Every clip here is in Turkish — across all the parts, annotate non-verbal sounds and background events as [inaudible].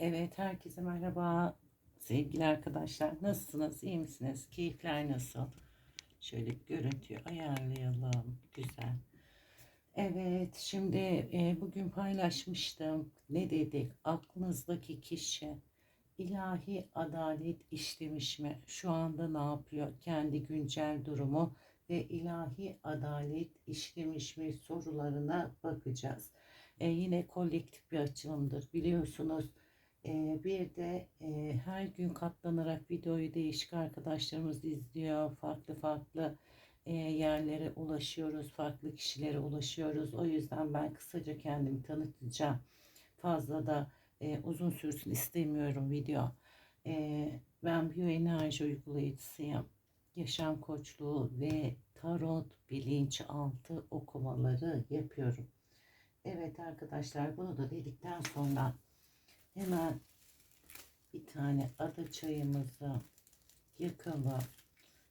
Evet, herkese merhaba. Sevgili arkadaşlar, nasılsınız? İyi misiniz? Keyifler nasıl? Şöyle görüntüyü ayarlayalım. Güzel. Evet, şimdi e, bugün paylaşmıştım. Ne dedik? Aklınızdaki kişi ilahi adalet işlemiş mi? Şu anda ne yapıyor? Kendi güncel durumu ve ilahi adalet işlemiş mi sorularına bakacağız. E, yine kolektif bir açılımdır. Biliyorsunuz bir de e, her gün katlanarak videoyu değişik arkadaşlarımız izliyor. Farklı farklı e, yerlere ulaşıyoruz. Farklı kişilere ulaşıyoruz. O yüzden ben kısaca kendimi tanıtacağım. Fazla da e, uzun sürsün istemiyorum video. E, ben biyoenerji uygulayıcısıyım. Yaşam koçluğu ve tarot bilinçaltı okumaları yapıyorum. Evet arkadaşlar bunu da dedikten sonra Hemen bir tane ada çayımızı yakalım.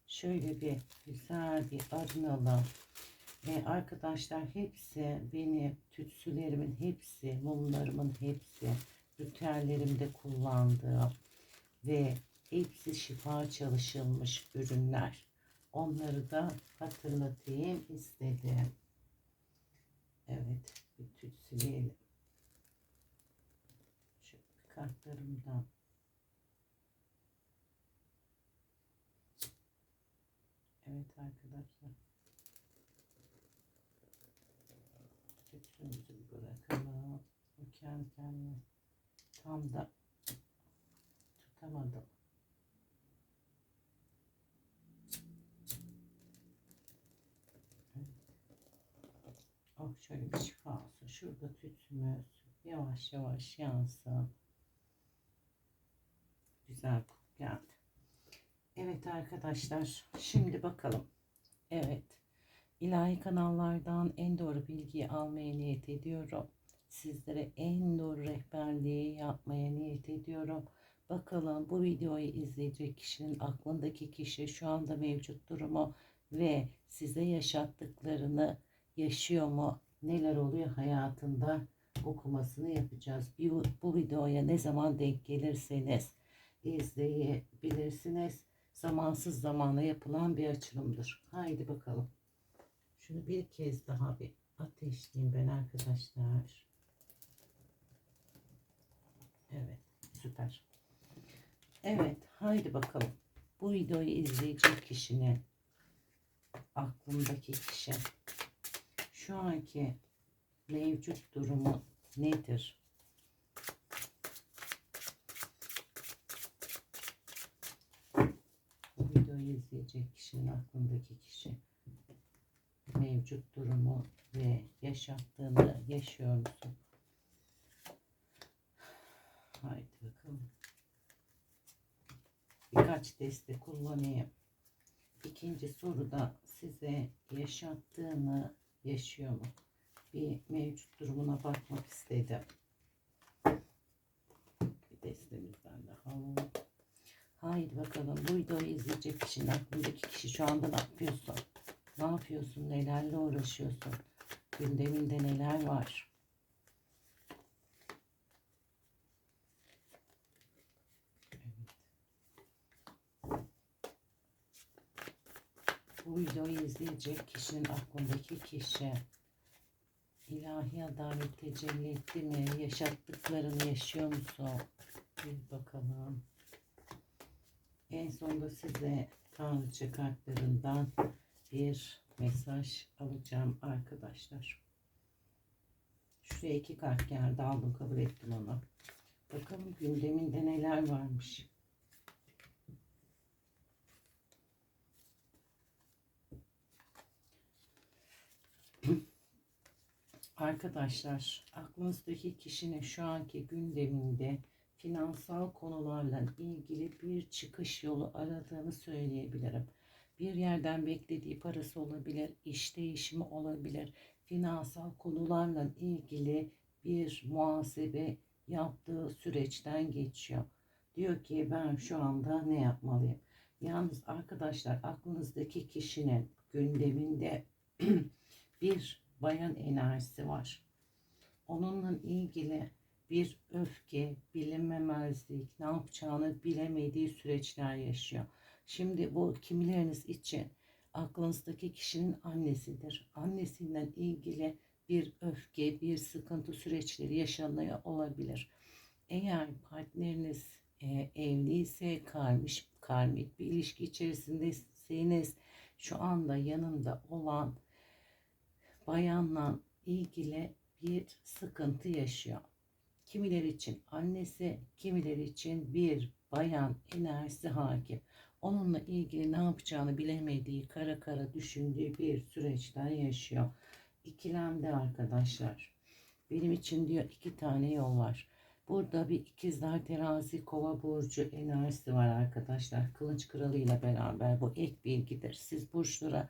Şöyle bir güzel bir arınalım. Ve arkadaşlar hepsi benim tütsülerimin hepsi, mumlarımın hepsi, ritüellerimde kullandığım ve hepsi şifa çalışılmış ürünler. Onları da hatırlatayım istedim. Evet, bir tütsüleyelim kartlarımdan Evet arkadaşlar. Tütsümüzü bırakalım. Bu kendi kendine tam da tutamadım. Oh şöyle bir şifa olsun. Şurada tütsümüz yavaş yavaş yansın güzel geldi. Evet arkadaşlar şimdi bakalım. Evet ilahi kanallardan en doğru bilgiyi almaya niyet ediyorum. Sizlere en doğru rehberliği yapmaya niyet ediyorum. Bakalım bu videoyu izleyecek kişinin aklındaki kişi şu anda mevcut durumu ve size yaşattıklarını yaşıyor mu? Neler oluyor hayatında okumasını yapacağız. Bu, videoya ne zaman denk gelirseniz izleyebilirsiniz. Zamansız zamana yapılan bir açılımdır. Haydi bakalım. Şunu bir kez daha bir ateşleyeyim ben arkadaşlar. Evet süper. Evet haydi bakalım. Bu videoyu izleyecek kişinin aklındaki kişi şu anki mevcut durumu nedir? İzleyecek kişinin aklındaki kişi mevcut durumu ve yaşattığını yaşıyor musun? Haydi bakalım. Birkaç deste kullanayım. İkinci soruda size yaşattığını yaşıyor mu? Bir mevcut durumuna bakmak istedim. Bir destemizden daha alalım. Haydi bakalım bu videoyu izleyecek kişinin aklındaki kişi şu anda ne yapıyorsun? Ne yapıyorsun? Nelerle uğraşıyorsun? Gündeminde neler var? Bu videoyu izleyecek kişinin aklındaki kişi ilahi adalet tecelli etti mi? Yaşattıklarını yaşıyor musun? Bir bakalım. En sonunda size Tanrıça kartlarından bir mesaj alacağım arkadaşlar. Şuraya iki kart geldi aldım kabul ettim onu. Bakalım gündeminde neler varmış. Arkadaşlar aklınızdaki kişinin şu anki gündeminde finansal konularla ilgili bir çıkış yolu aradığını söyleyebilirim. Bir yerden beklediği parası olabilir, iş değişimi olabilir, finansal konularla ilgili bir muhasebe yaptığı süreçten geçiyor. Diyor ki ben şu anda ne yapmalıyım? Yalnız arkadaşlar aklınızdaki kişinin gündeminde [clears throat] bir bayan enerjisi var. Onunla ilgili bir öfke, bilinmemezlik, ne yapacağını bilemediği süreçler yaşıyor. Şimdi bu kimileriniz için aklınızdaki kişinin annesidir. Annesinden ilgili bir öfke, bir sıkıntı süreçleri yaşanıyor olabilir. Eğer partneriniz e, evliyse, karmış, karmik bir ilişki içerisindeyseniz şu anda yanında olan bayanla ilgili bir sıkıntı yaşıyor. Kimileri için annesi, kimileri için bir bayan enerjisi hakim. Onunla ilgili ne yapacağını bilemediği, kara kara düşündüğü bir süreçten yaşıyor. İkilemde arkadaşlar. Benim için diyor iki tane yol var. Burada bir ikizler terazi kova burcu enerjisi var arkadaşlar. Kılıç kralı ile beraber bu ek bilgidir. Siz burçlara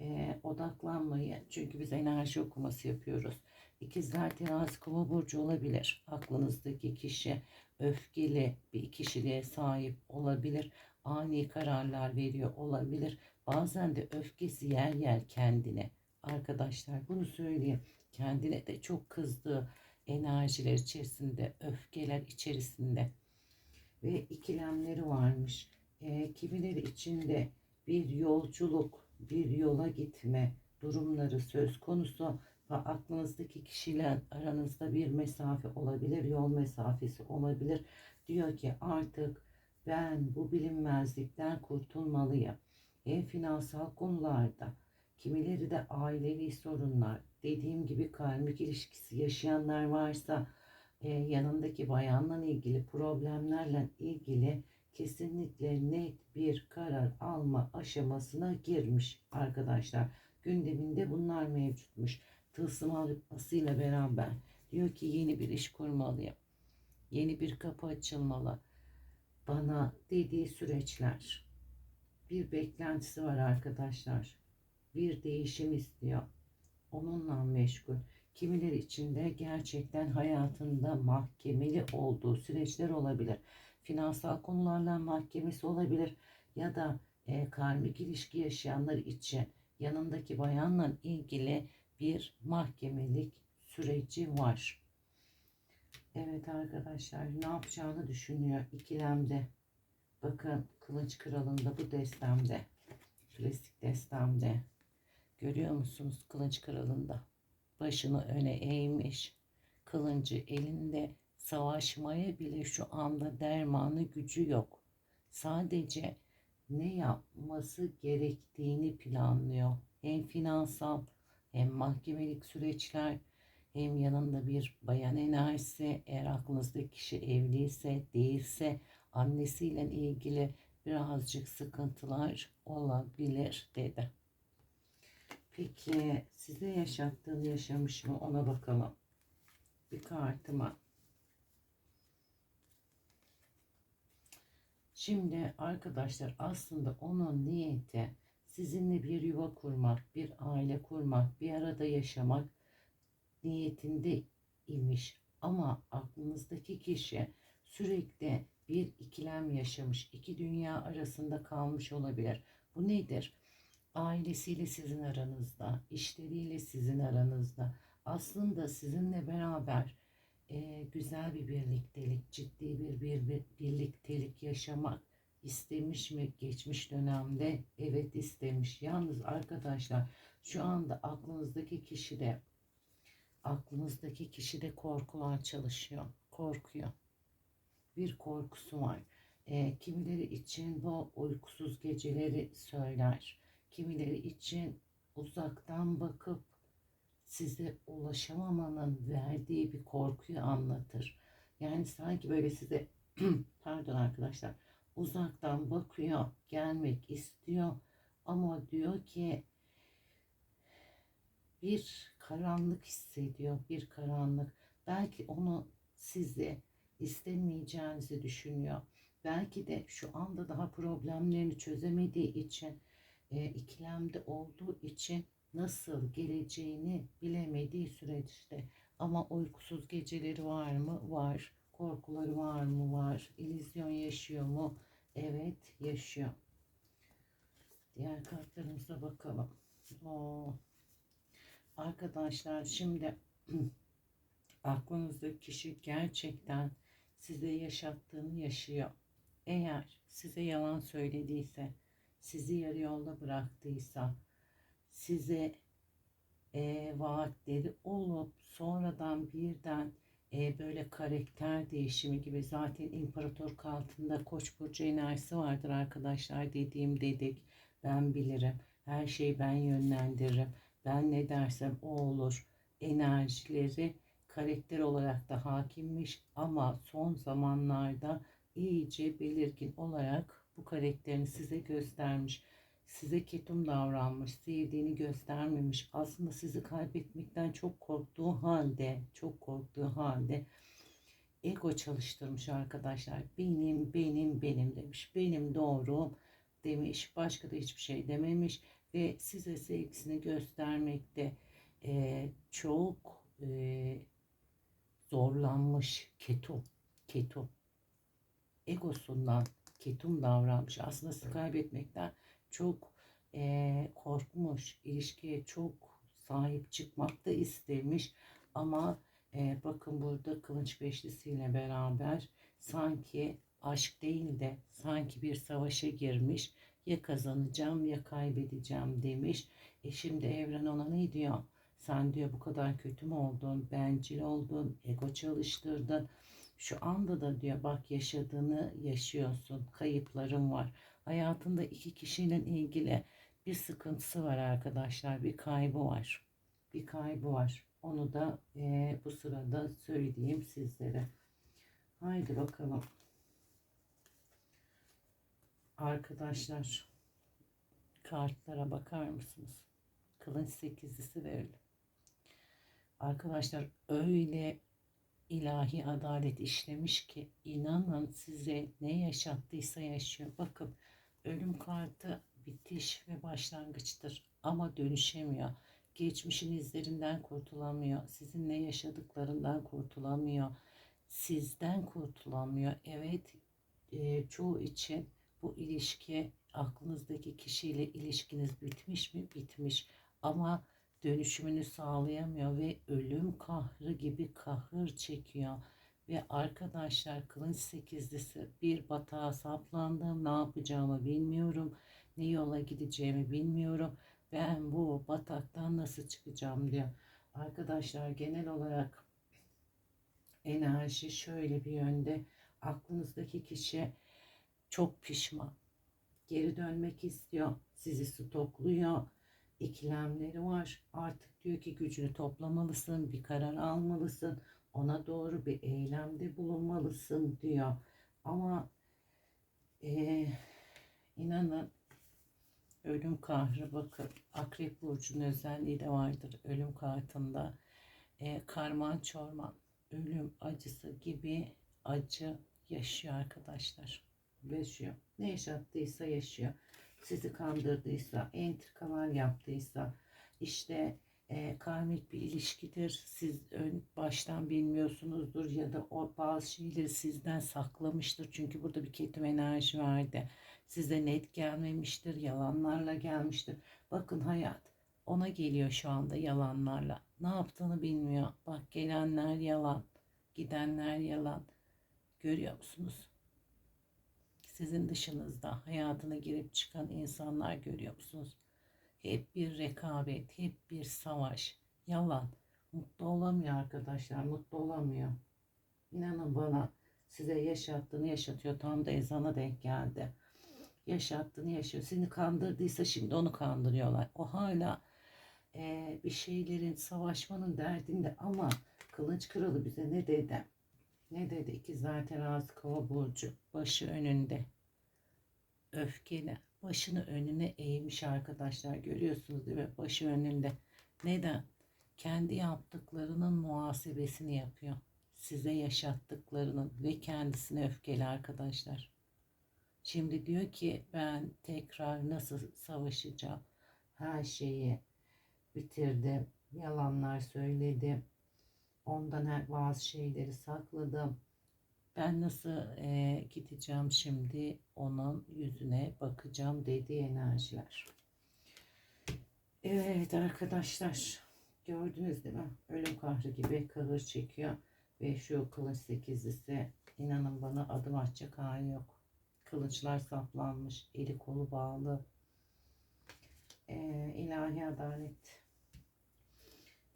e, odaklanmayın. Çünkü biz enerji okuması yapıyoruz. İkizler terazi kova burcu olabilir. Aklınızdaki kişi öfkeli bir kişiliğe sahip olabilir. Ani kararlar veriyor olabilir. Bazen de öfkesi yer yer kendine. Arkadaşlar bunu söyleyeyim. Kendine de çok kızdığı enerjiler içerisinde, öfkeler içerisinde ve ikilemleri varmış. E, kimileri içinde bir yolculuk, bir yola gitme durumları söz konusu ve aklınızdaki kişiyle aranızda bir mesafe olabilir, yol mesafesi olabilir. Diyor ki artık ben bu bilinmezlikten kurtulmalıyım. Hem finansal konularda, kimileri de ailevi sorunlar, dediğim gibi karmik ilişkisi yaşayanlar varsa e, yanındaki bayanla ilgili problemlerle ilgili kesinlikle net bir karar alma aşamasına girmiş arkadaşlar. Gündeminde bunlar mevcutmuş. Tılsım arıtmasıyla beraber diyor ki yeni bir iş kurmalıyım. Yeni bir kapı açılmalı. Bana dediği süreçler. Bir beklentisi var arkadaşlar. Bir değişim istiyor onunla meşgul. Kimileri için de gerçekten hayatında mahkemeli olduğu süreçler olabilir. Finansal konularla mahkemesi olabilir ya da e, karmik ilişki yaşayanlar için yanındaki bayanla ilgili bir mahkemelik süreci var. Evet arkadaşlar ne yapacağını düşünüyor ikilemde. Bakın Kılıç Kralı'nda bu destemde. Klasik destemde. Görüyor musunuz kılıç kralında? Başını öne eğmiş. Kılıncı elinde savaşmaya bile şu anda dermanı gücü yok. Sadece ne yapması gerektiğini planlıyor. Hem finansal hem mahkemelik süreçler hem yanında bir bayan enerjisi eğer aklınızdaki kişi evliyse değilse annesiyle ilgili birazcık sıkıntılar olabilir dedi. Peki size yaşattığını yaşamış mı ona bakalım. Bir kartıma. Şimdi arkadaşlar aslında onun niyeti sizinle bir yuva kurmak, bir aile kurmak, bir arada yaşamak niyetinde imiş. Ama aklınızdaki kişi sürekli bir ikilem yaşamış, iki dünya arasında kalmış olabilir. Bu nedir? ailesiyle sizin aranızda, işleriyle sizin aranızda. Aslında sizinle beraber e, güzel bir birliktelik, ciddi bir, bir, bir birliktelik yaşamak istemiş mi geçmiş dönemde? Evet istemiş. Yalnız arkadaşlar şu anda aklınızdaki kişi de aklınızdaki kişi de korkular çalışıyor. Korkuyor. Bir korkusu var. E, kimileri için bu uykusuz geceleri söyler Kimileri için uzaktan bakıp size ulaşamamanın verdiği bir korkuyu anlatır. Yani sanki böyle size [clears throat] pardon arkadaşlar uzaktan bakıyor, gelmek istiyor ama diyor ki bir karanlık hissediyor, bir karanlık. Belki onu sizi istemeyeceğinizi düşünüyor. Belki de şu anda daha problemlerini çözemediği için e, ikilemde olduğu için nasıl geleceğini bilemediği süreçte ama uykusuz geceleri var mı? Var. Korkuları var mı? Var. İllüzyon yaşıyor mu? Evet yaşıyor. Diğer kartlarımıza bakalım. Oo. Arkadaşlar şimdi [clears throat] aklınızdaki kişi gerçekten size yaşattığını yaşıyor. Eğer size yalan söylediyse, sizi yarı yolda bıraktıysa, size e, vaatleri olup sonradan birden e, böyle karakter değişimi gibi zaten imparator altında koç burcu enerjisi vardır arkadaşlar dediğim dedik. Ben bilirim. Her şeyi ben yönlendiririm. Ben ne dersem o olur. Enerjileri karakter olarak da hakimmiş ama son zamanlarda iyice belirgin olarak bu karakterini size göstermiş size ketum davranmış, sevdiğini göstermemiş, aslında sizi kaybetmekten çok korktuğu halde, çok korktuğu halde ego çalıştırmış arkadaşlar. Benim, benim, benim demiş. Benim doğru demiş. Başka da hiçbir şey dememiş ve size sevgisini göstermekte e, çok e, zorlanmış ketum, ketum. Egosundan ketum davranmış. Aslında sizi kaybetmekten çok e, korkmuş, ilişkiye çok sahip çıkmak da istemiş ama e, bakın burada kılıç beşlisiyle beraber sanki aşk değil de sanki bir savaşa girmiş ya kazanacağım ya kaybedeceğim demiş. E şimdi evren ona ne diyor? Sen diyor bu kadar kötü mü oldun, bencil oldun, ego çalıştırdın. Şu anda da diyor bak yaşadığını yaşıyorsun, kayıpların var hayatında iki kişinin ilgili bir sıkıntısı var arkadaşlar. Bir kaybı var. Bir kaybı var. Onu da e, bu sırada söyleyeyim sizlere. Haydi bakalım. Arkadaşlar kartlara bakar mısınız? Kılıç sekizlisi ve Arkadaşlar öyle ilahi adalet işlemiş ki inanın size ne yaşattıysa yaşıyor. Bakın Ölüm kartı bitiş ve başlangıçtır ama dönüşemiyor. Geçmişin izlerinden kurtulamıyor. Sizinle yaşadıklarından kurtulamıyor. Sizden kurtulamıyor. Evet e, çoğu için bu ilişki aklınızdaki kişiyle ilişkiniz bitmiş mi? Bitmiş. Ama dönüşümünü sağlayamıyor ve ölüm kahrı gibi kahır çekiyor ve arkadaşlar kılıç sekizlisi bir batağa saplandım. Ne yapacağımı bilmiyorum. Ne yola gideceğimi bilmiyorum. Ben bu bataktan nasıl çıkacağım diyor. Arkadaşlar genel olarak enerji şöyle bir yönde. Aklınızdaki kişi çok pişman. Geri dönmek istiyor. Sizi stokluyor. İkilemleri var. Artık diyor ki gücünü toplamalısın. Bir karar almalısın ona doğru bir eylemde bulunmalısın diyor. Ama e, inanın ölüm kahrı bakın akrep burcunun özelliği de vardır ölüm kartında. E, karman çorman ölüm acısı gibi acı yaşıyor arkadaşlar. Yaşıyor. Ne yaşattıysa yaşıyor. Sizi kandırdıysa, entrikalar yaptıysa, işte e, karmik bir ilişkidir. Siz ön baştan bilmiyorsunuzdur ya da o bazı şeyleri sizden saklamıştır. Çünkü burada bir ketum enerji vardı. Size net gelmemiştir, yalanlarla gelmiştir. Bakın hayat ona geliyor şu anda yalanlarla. Ne yaptığını bilmiyor. Bak gelenler yalan, gidenler yalan. Görüyor musunuz? Sizin dışınızda hayatına girip çıkan insanlar görüyor musunuz? Hep bir rekabet, hep bir savaş. Yalan. Mutlu olamıyor arkadaşlar, mutlu olamıyor. İnanın bana size yaşattığını yaşatıyor. Tam da ezana denk geldi. Yaşattığını yaşıyor. Seni kandırdıysa şimdi onu kandırıyorlar. O hala e, bir şeylerin savaşmanın derdinde ama kılıç kralı bize ne dedi? Ne dedi? İkizler terazi kova burcu başı önünde. Öfkeli başını önüne eğmiş arkadaşlar. Görüyorsunuz değil mi? Başı önünde. Neden? Kendi yaptıklarının muhasebesini yapıyor. Size yaşattıklarının ve kendisine öfkeli arkadaşlar. Şimdi diyor ki ben tekrar nasıl savaşacağım? Her şeyi bitirdim. Yalanlar söyledim. Ondan bazı şeyleri sakladım. Ben nasıl e, gideceğim şimdi onun yüzüne bakacağım dedi enerjiler. Evet arkadaşlar gördünüz değil mi? Ölüm kahrı gibi kahır çekiyor. Ve şu kılıç sekizlisi inanın bana adım atacak hali yok. Kılıçlar saplanmış. Eli kolu bağlı. Ee, ilahi adalet.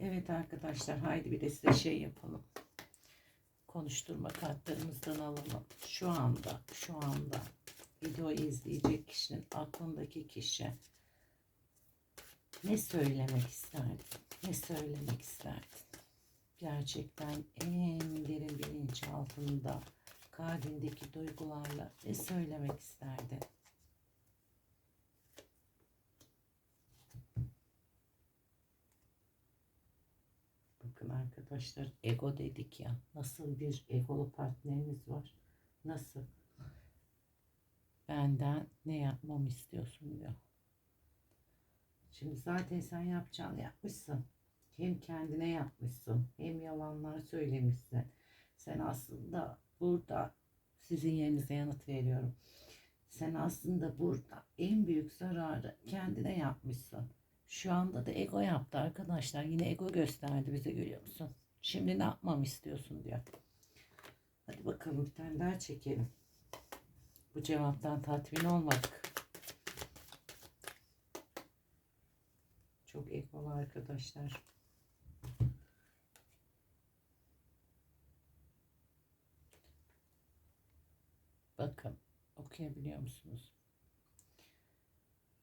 Evet arkadaşlar haydi bir de size şey yapalım. Konuşturma kartlarımızdan alalım. Şu anda, şu anda videoyu izleyecek kişinin aklındaki kişi ne söylemek isterdin? Ne söylemek isterdin? Gerçekten en derin bilinç altında kalbindeki duygularla ne söylemek isterdin? Bakın arkadaşlar ego dedik ya. Nasıl bir egolu partnerimiz var? Nasıl? Benden ne yapmamı istiyorsun diyor. Şimdi zaten sen yapacağını yapmışsın. Hem kendine yapmışsın hem yalanlar söylemişsin. Sen aslında burada sizin yerinize yanıt veriyorum. Sen aslında burada en büyük zararı kendine yapmışsın. Şu anda da ego yaptı arkadaşlar. Yine ego gösterdi bize görüyor musun? Şimdi ne yapmamı istiyorsun diyor. Hadi bakalım bir tane daha çekelim. Bu cevaptan tatmin olmadık. Çok egolu arkadaşlar. Bakın okuyabiliyor musunuz?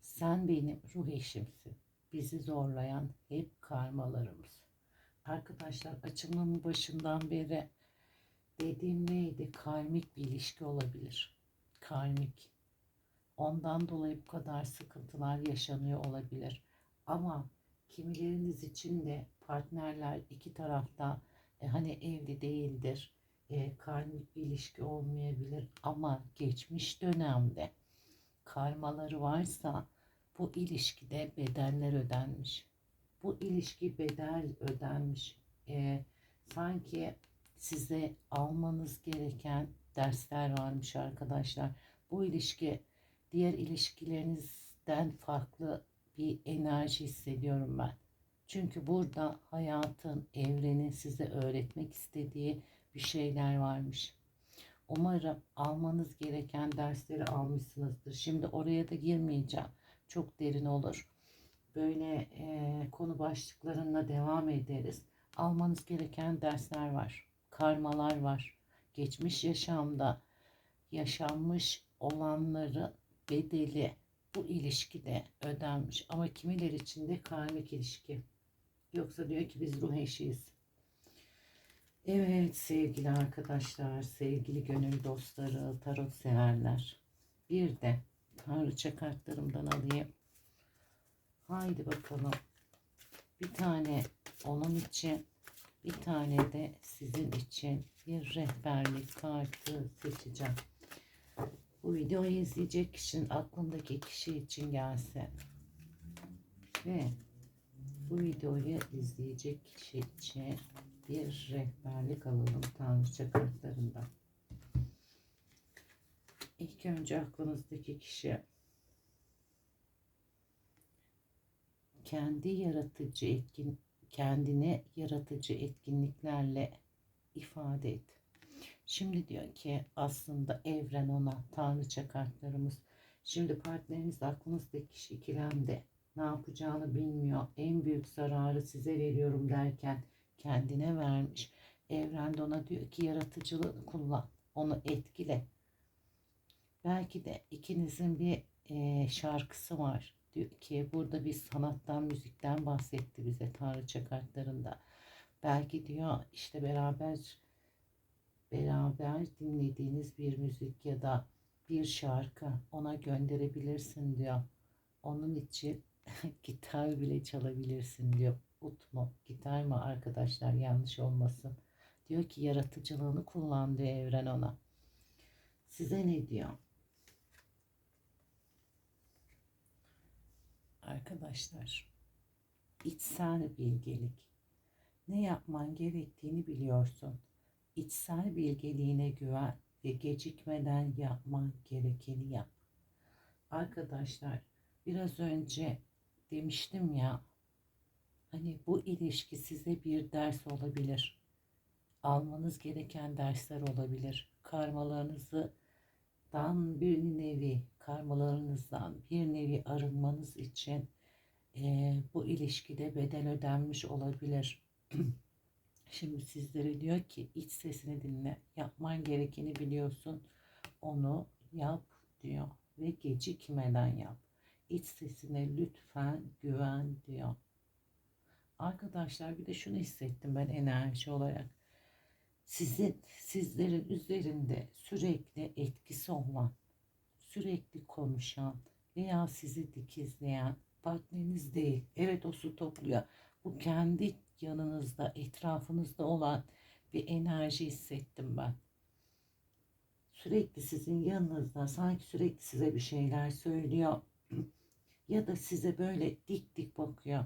Sen benim ruh eşimsin. Bizi zorlayan hep karmalarımız. Arkadaşlar açılımın başından beri dediğim neydi? Karmik bir ilişki olabilir. Karmik. Ondan dolayı bu kadar sıkıntılar yaşanıyor olabilir. Ama kimileriniz için de partnerler iki tarafta e, hani evli değildir. E, karmik bir ilişki olmayabilir ama geçmiş dönemde karmaları varsa bu ilişkide bedeller ödenmiş. Bu ilişki bedel ödenmiş. E, sanki size almanız gereken dersler varmış arkadaşlar. Bu ilişki diğer ilişkilerinizden farklı bir enerji hissediyorum ben. Çünkü burada hayatın, evrenin size öğretmek istediği bir şeyler varmış. Umarım almanız gereken dersleri almışsınızdır. Şimdi oraya da girmeyeceğim. Çok derin olur. Böyle e, konu başlıklarına devam ederiz. Almanız gereken dersler var. Karmalar var. Geçmiş yaşamda yaşanmış olanları bedeli bu ilişkide ödenmiş. Ama kimiler için de karmik ilişki. Yoksa diyor ki biz ruh eşiyiz. Evet sevgili arkadaşlar, sevgili gönül dostları, tarot severler. Bir de tanrıça kartlarımdan alayım. Haydi bakalım. Bir tane onun için, bir tane de sizin için bir rehberlik kartı seçeceğim. Bu videoyu izleyecek kişinin aklındaki kişi için gelsin. Ve bu videoyu izleyecek kişi için bir rehberlik alalım tanrıça kartlarından. İlk önce aklınızdaki kişi kendi yaratıcı etkin kendine yaratıcı etkinliklerle ifade et. Şimdi diyor ki aslında evren ona tanrıça kartlarımız. Şimdi partneriniz aklınızdaki kişi ikilemde ne yapacağını bilmiyor. En büyük zararı size veriyorum derken kendine vermiş. Evrende ona diyor ki yaratıcılığını kullan. Onu etkile. Belki de ikinizin bir e, şarkısı var. Diyor ki burada bir sanattan, müzikten bahsetti bize Tanrıça kartlarında. Belki diyor işte beraber beraber dinlediğiniz bir müzik ya da bir şarkı ona gönderebilirsin diyor. Onun için [laughs] gitar bile çalabilirsin diyor. Ut mu? Gitar mı arkadaşlar yanlış olmasın. Diyor ki yaratıcılığını kullandı evren ona. Size ne diyor? Arkadaşlar içsel bilgelik. Ne yapman gerektiğini biliyorsun. İçsel bilgeliğine güven ve gecikmeden yapman gerekeni yap. Arkadaşlar biraz önce demiştim ya Hani bu ilişki size bir ders olabilir. Almanız gereken dersler olabilir. Karmalarınızı dan bir nevi karmalarınızdan bir nevi arınmanız için eee, bu ilişkide bedel ödenmiş olabilir. [clears throat] Şimdi sizlere diyor ki iç sesini dinle. Yapman gerekeni biliyorsun. Onu yap diyor. Ve gecikmeden yap. İç sesine lütfen güven diyor. Arkadaşlar bir de şunu hissettim ben enerji olarak. Sizin sizlerin üzerinde sürekli etkisi olan, sürekli konuşan veya sizi dikizleyen partneriniz değil. Evet o su topluyor. Bu kendi yanınızda, etrafınızda olan bir enerji hissettim ben. Sürekli sizin yanınızda, sanki sürekli size bir şeyler söylüyor. [clears throat] Ya da size böyle dik dik bakıyor.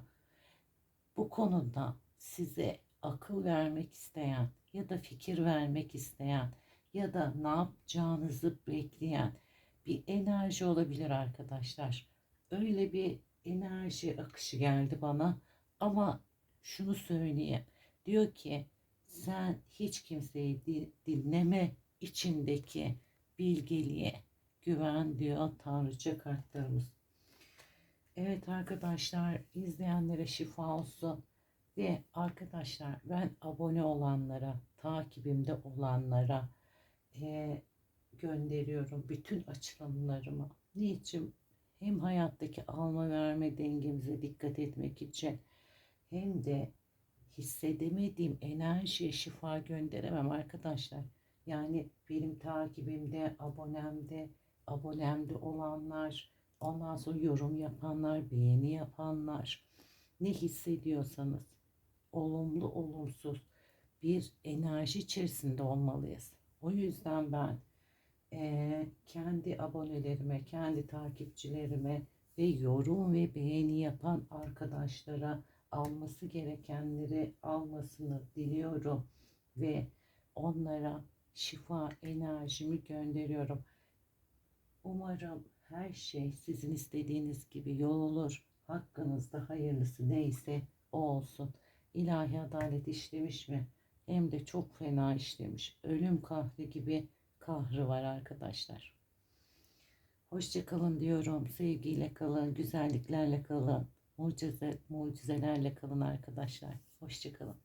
Bu konuda size akıl vermek isteyen ya da fikir vermek isteyen ya da ne yapacağınızı bekleyen bir enerji olabilir arkadaşlar. Öyle bir enerji akışı geldi bana ama şunu söyleyeyim. Diyor ki sen hiç kimseyi di- dinleme içindeki bilgeliğe güven diyor Tanrıça kartlarımız. Evet arkadaşlar izleyenlere şifa olsun. Ve arkadaşlar ben abone olanlara, takibimde olanlara eee, gönderiyorum bütün açılımlarımı. Niçin? Hem hayattaki alma verme dengemize dikkat etmek için hem de hissedemediğim enerjiye şifa gönderemem arkadaşlar. Yani benim takibimde, abonemde, abonemde olanlar, ondan sonra yorum yapanlar, beğeni yapanlar, ne hissediyorsanız olumlu olumsuz bir enerji içerisinde olmalıyız. O yüzden ben eee, kendi abonelerime, kendi takipçilerime ve yorum ve beğeni yapan arkadaşlara alması gerekenleri almasını diliyorum ve onlara şifa enerjimi gönderiyorum. Umarım her şey sizin istediğiniz gibi yol olur. Hakkınızda hayırlısı neyse o olsun. İlahi adalet işlemiş mi? Hem de çok fena işlemiş. Ölüm kahri gibi kahrı var arkadaşlar. Hoşça kalın diyorum. Sevgiyle kalın, güzelliklerle kalın. Mucize, mucizelerle kalın arkadaşlar. Hoşça kalın.